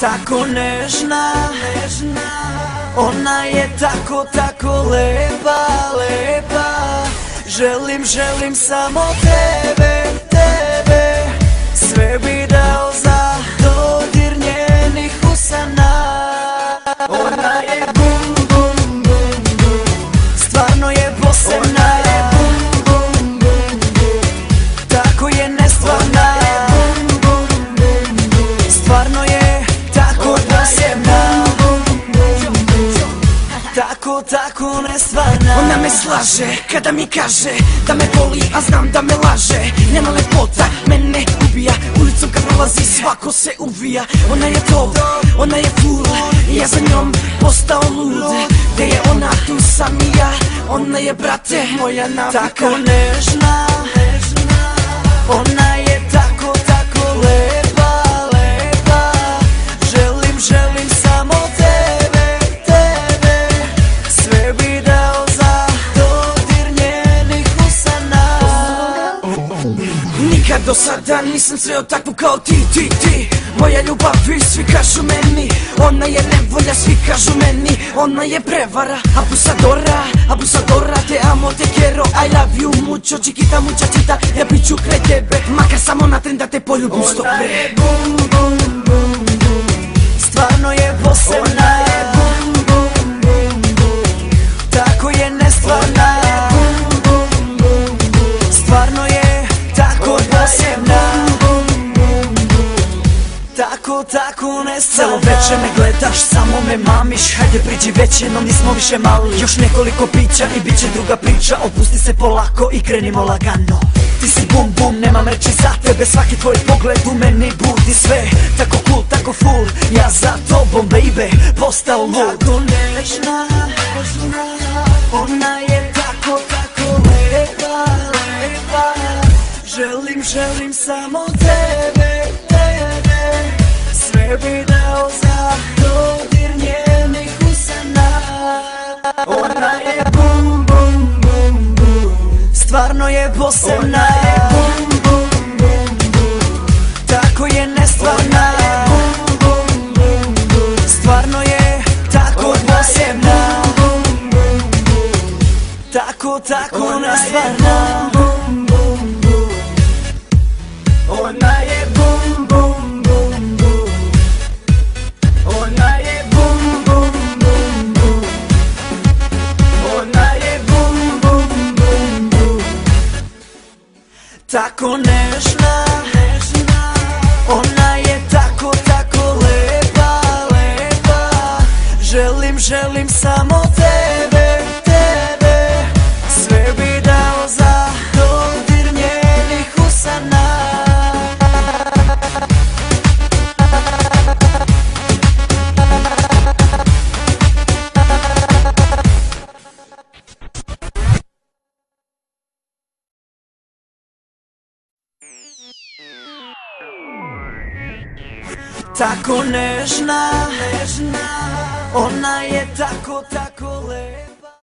Tako nežna, Ona je tako, tako lepa, lepa. Želim, želim samo tebe, tebe. Sve bi dao za dodir njenih usana. Ona je Tako, nestvarna Ona me slaže kada mi kaže Da me voli, a znam da me laže. Njena lepota mene ubija. Ulicom kad prolazi svako se uvija. Ona je to, ona je I ja za njom postao lud. Gde je ona, tu sam i ja. Ona je brate moja navika Tako nežna. Ona do sada nisam sreo takvu kao ti, ti, ti. Moja ljubav i svi kažu meni Ona je nevolja, svi kažu meni Ona je prevara, abusadora Abusadora, te amo, te quiero I love you mucho, chiquita, muchachita. Ja bit ću kraj tebe, makar samo na tren da te poljubim sto Ona je bum, bum, bum, bum Stvarno je posebna Tako, nestvarna Celo veče me gledaš, samo me mamiš. Hajde priđi već jednom, nismo više mali. Još nekoliko pića i bit će druga priča. Opusti se polako i krenimo lagano. Ti si bum bum, nemam reći za tebe. Svaki tvoj pogled u meni budi sve. Tako cool, tako full, ja za tobom baby Postao lud. Tako nežna, nežna Ona je tako, tako lepa, lepa. Želim, želim samo tebe Ona je bum, bum, bum, bum. Stvarno je posebna. Bum, bum, bum, bum. Tako je nestvarna. Bum, bum, bum, bum. Stvarno je tako posebna. bum, bum, bum Tako, tako nestvarna Tako nežna, nežna Ona je tako, tako lepa, lepa. Želim, želim samo Tako nežna, nežna Ona je tako, tako lepa